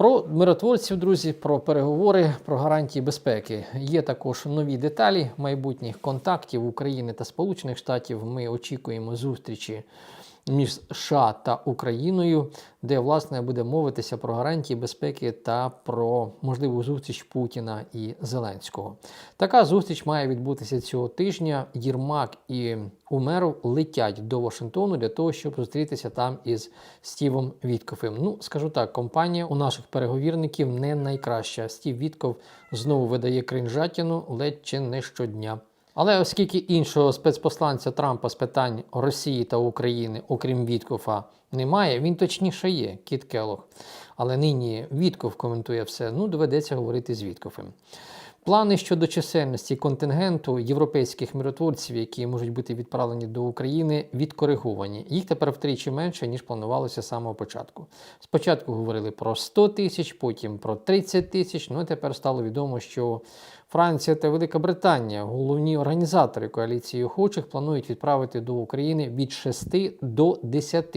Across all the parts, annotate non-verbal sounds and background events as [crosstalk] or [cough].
Про миротворців, друзі, про переговори, про гарантії безпеки. Є також нові деталі майбутніх контактів України та Сполучених Штатів. Ми очікуємо зустрічі між США та Україною, де власне буде мовитися про гарантії безпеки та про можливу зустріч Путіна і Зеленського. Така зустріч має відбутися цього тижня. Єрмак і Умеров летять до Вашингтону для того, щоб зустрітися там із Стівом Віткофем. Ну, скажу так, компанія у наших переговірників не найкраща. Стів Вітков знову видає кринжатіну ледь чи не щодня. Але оскільки іншого спецпосланця Трампа з питань Росії та України, окрім Віткофа, немає, він точніше є, Кіт Келох. Але нині Вітков коментує все, ну доведеться говорити з Віткофем. Плани щодо чисельності контингенту європейських миротворців, які можуть бути відправлені до України, відкориговані. Їх тепер втричі менше, ніж планувалося з самого початку. Спочатку говорили про 100 тисяч, потім про 30 тисяч. Ну а тепер стало відомо, що Франція та Велика Британія, головні організатори коаліції охочих, планують відправити до України від 6 до 10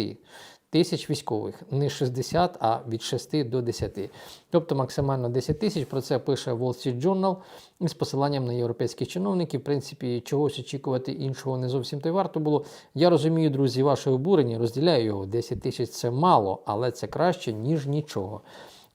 тисяч військових, не 60, а від 6 до 10. Тобто максимально 10 тисяч. Про це пише Wall Street Journal з посиланням на європейських чиновників. В принципі, чогось очікувати іншого не зовсім то й варто було. Я розумію, друзі, ваше обурення, розділяю його. 10 тисяч це мало, але це краще, ніж нічого.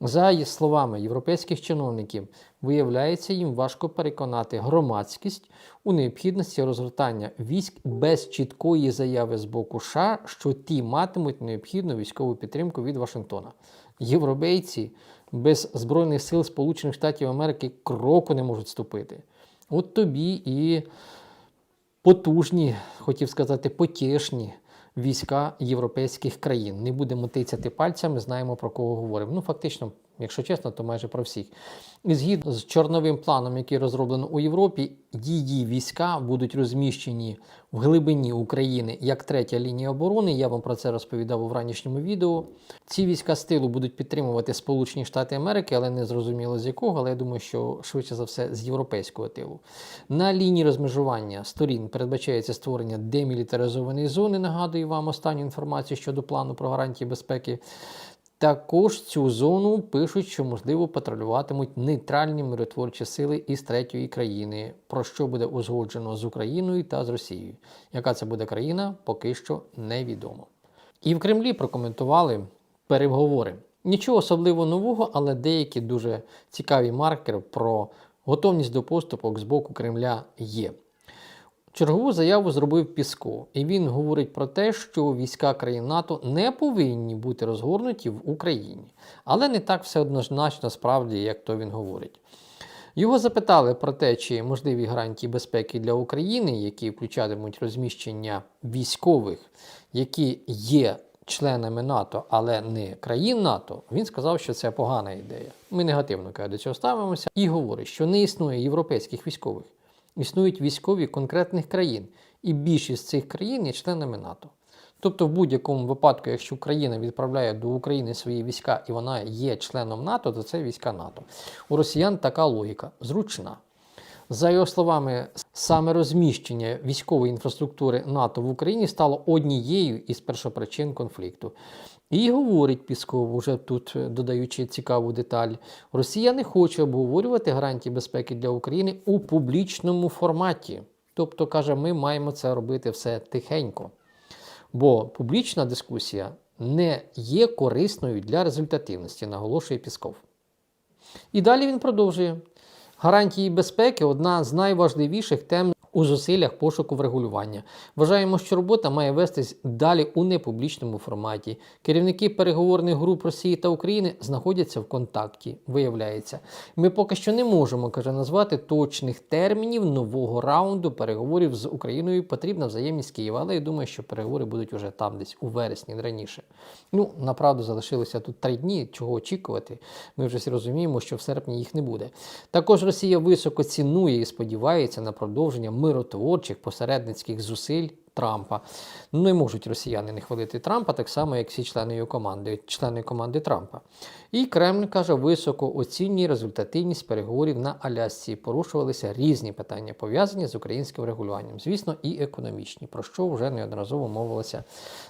За словами європейських чиновників, виявляється, їм важко переконати громадськість у необхідності розгортання військ без чіткої заяви з боку США, що ті матимуть необхідну військову підтримку від Вашингтона. Європейці без збройних сил Сполучених Штатів Америки кроку не можуть ступити. От тобі і потужні, хотів сказати, потішні війська європейських країн. Не будемо тицяти пальцями, знаємо про кого говоримо. Ну, фактично, якщо чесно, то майже про всіх. І згідно з чорновим планом, який розроблено у Європі, її війська будуть розміщені в глибині України як третя лінія оборони. Я вам про це розповідав у вранішньому відео. Ці війська з тилу будуть підтримувати Сполучені Штати Америки, але не зрозуміло з якого. Але я думаю, що швидше за все з європейського тилу. На лінії розмежування сторін передбачається створення демілітаризованої зони. Нагадую вам останню інформацію щодо плану про гарантії безпеки. Також цю зону пишуть, що можливо патрулюватимуть нейтральні миротворчі сили із третьої країни, про що буде узгоджено з Україною та з Росією. Яка це буде країна, поки що невідомо. І в Кремлі прокоментували переговори. Нічого особливо нового, але деякі дуже цікаві маркери про готовність до поступок з боку Кремля є. Чергову заяву зробив Піско, і він говорить про те, що війська країн НАТО не повинні бути розгорнуті в Україні, але не так все однозначно справді, як то він говорить. Його запитали про те, чи можливі гарантії безпеки для України, які включатимуть розміщення військових, які є членами НАТО, але не країн НАТО. Він сказав, що це погана ідея. Ми негативно до цього ставимося і говорить, що не існує європейських військових існують військові конкретних країн, і більшість цих країн є членами НАТО. Тобто, в будь-якому випадку, якщо Україна відправляє до України свої війська і вона є членом НАТО, то це війська НАТО. У росіян така логіка зручна. За його словами, саме розміщення військової інфраструктури НАТО в Україні стало однією із першопричин конфлікту. І говорить Пісков, уже тут додаючи цікаву деталь, Росія не хоче обговорювати гарантії безпеки для України у публічному форматі. Тобто, каже, ми маємо це робити все тихенько. Бо публічна дискусія не є корисною для результативності, наголошує Пісков. І далі він продовжує. Гарантії безпеки одна з найважливіших тем у зусиллях пошуку врегулювання. Вважаємо, що робота має вестись далі у непублічному форматі. Керівники переговорних груп Росії та України знаходяться в контакті, виявляється. Ми поки що не можемо каже, назвати точних термінів нового раунду переговорів з Україною. Потрібна взаємність Києва, але я думаю, що переговори будуть уже там, десь у вересні, не раніше. Ну, направду залишилося тут три дні, чого очікувати. Ми вже розуміємо, що в серпні їх не буде. Також Росія високо цінує і сподівається на продовження миротворчих посередницьких зусиль Трампа. Ну, не можуть росіяни не хвалити Трампа, так само, як всі члени його команди, члени команди Трампа. І Кремль каже, високо оцінює результативність переговорів на Алясці. Порушувалися різні питання, пов'язані з українським регулюванням, звісно, і економічні, про що вже неодноразово мовилося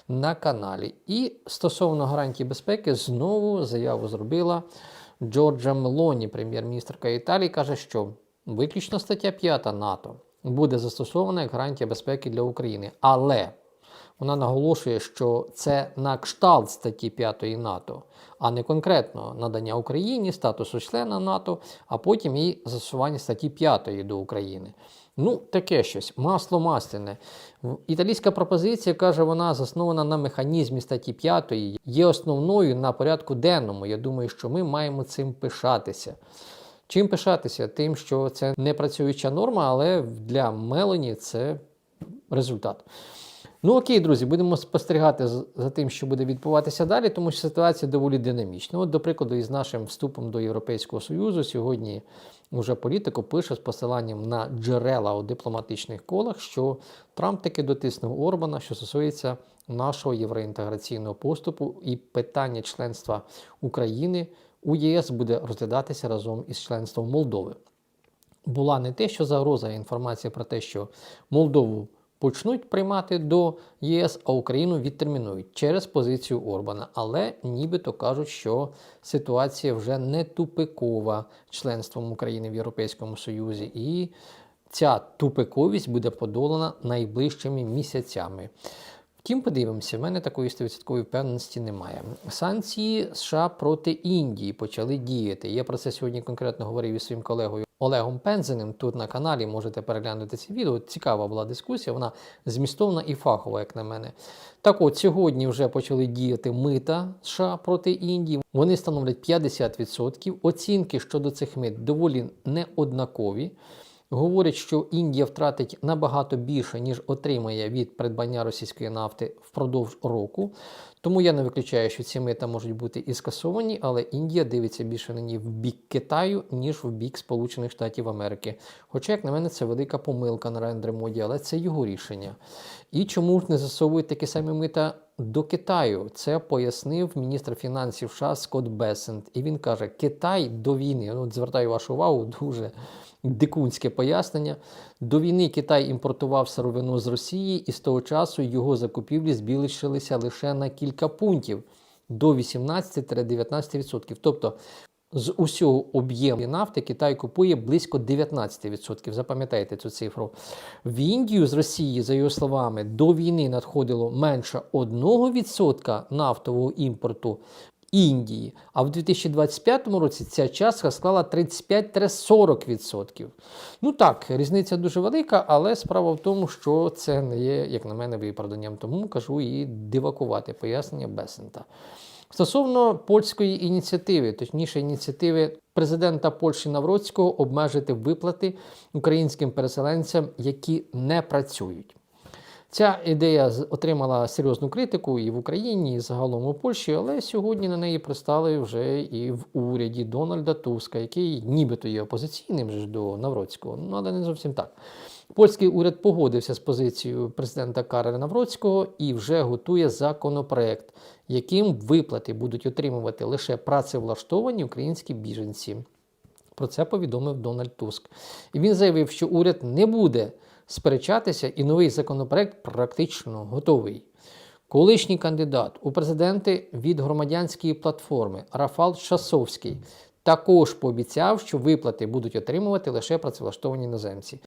на каналі. І стосовно гарантій безпеки, знову заяву зробила Джорджа Мелоні, прем'єр-міністрка Італії, каже, що виключно стаття 5 НАТО буде застосована як гарантія безпеки для України. Але вона наголошує, що це на кшталт статті 5 НАТО, а не конкретно надання Україні статусу члена НАТО, а потім і застосування статті 5 до України. Ну, таке щось, масло масляне. Італійська пропозиція каже, вона заснована на механізмі статті 5, є основною на порядку денному. Я думаю, що ми маємо цим пишатися. Чим пишатися? Тим, що це не працююча норма, але для Мелані це результат. Ну окей, друзі, будемо спостерігати за тим, що буде відбуватися далі, тому що ситуація доволі динамічна. От, до прикладу, із нашим вступом до Європейського Союзу сьогодні вже політико пише з посиланням на джерела у дипломатичних колах, що Трамп таки дотиснув Орбана, що стосується нашого євроінтеграційного поступу, і питання членства України у ЄС буде розглядатися разом із членством Молдови була не те, що загроза, а інформація про те, що Молдову почнуть приймати до ЄС, а Україну відтермінують через позицію Орбана. Але нібито кажуть, що ситуація вже не тупикова членством України в Європейському Союзі, і ця тупиковість буде подолана найближчими місяцями. Втім, подивимося, в мене такої 100% впевненості немає. Санкції США проти Індії почали діяти. Я про це сьогодні конкретно говорив із своїм колегою Олегом Пензеним. Тут на каналі можете переглянути це відео. Цікава була дискусія, вона змістовна і фахова, як на мене. Так от, сьогодні вже почали діяти мита США проти Індії. Вони становлять 50%. Оцінки щодо цих мит доволі неоднакові. Говорять, що Індія втратить набагато більше, ніж отримає від придбання російської нафти впродовж року. Тому я не виключаю, що ці мита можуть бути і скасовані, але Індія дивиться більше нині в бік Китаю, ніж в бік Сполучених Штатів Америки. Хоча, як на мене, це велика помилка на Рендре Моді, але це його рішення. І чому ж не засовують такі самі мита до Китаю? Це пояснив міністр фінансів США Скотт Бесент. І він каже: Китай до війни, ну, звертаю вашу увагу, [laughs] дуже дикунське пояснення. До війни Китай імпортував сировину з Росії, і з того часу його закупівлі збільшилися лише на кілька пунктів до 18-19%. Тобто з усього об'єму нафти Китай купує близько 19%. Запам'ятайте цю цифру. В Індію з Росії, за його словами, до війни надходило менше 1% нафтового імпорту. Індії, а в 2025 році ця частка склала 35-40%. Ну так, різниця дуже велика, але справа в тому, що це не є, як на мене, виправданням. Тому кажу і дивакувати пояснення Бесента. Стосовно польської ініціативи, точніше ініціативи президента Польщі Навроцького обмежити виплати українським переселенцям, які не працюють. Ця ідея отримала серйозну критику і в Україні, і загалом у Польщі, але сьогодні на неї пристали вже і в уряді Дональда Туска, який нібито є опозиційним ж до Навроцького, ну але не зовсім так. Польський уряд погодився з позицією президента Карера Навроцького і вже готує законопроект, яким виплати будуть отримувати лише працевлаштовані українські біженці. Про це повідомив Дональд Туск. І він заявив, що уряд не буде сперечатися, і новий законопроект практично готовий. Колишній кандидат у президенти від громадянської платформи Рафал Шасовський також пообіцяв, що виплати будуть отримувати лише працевлаштовані іноземці.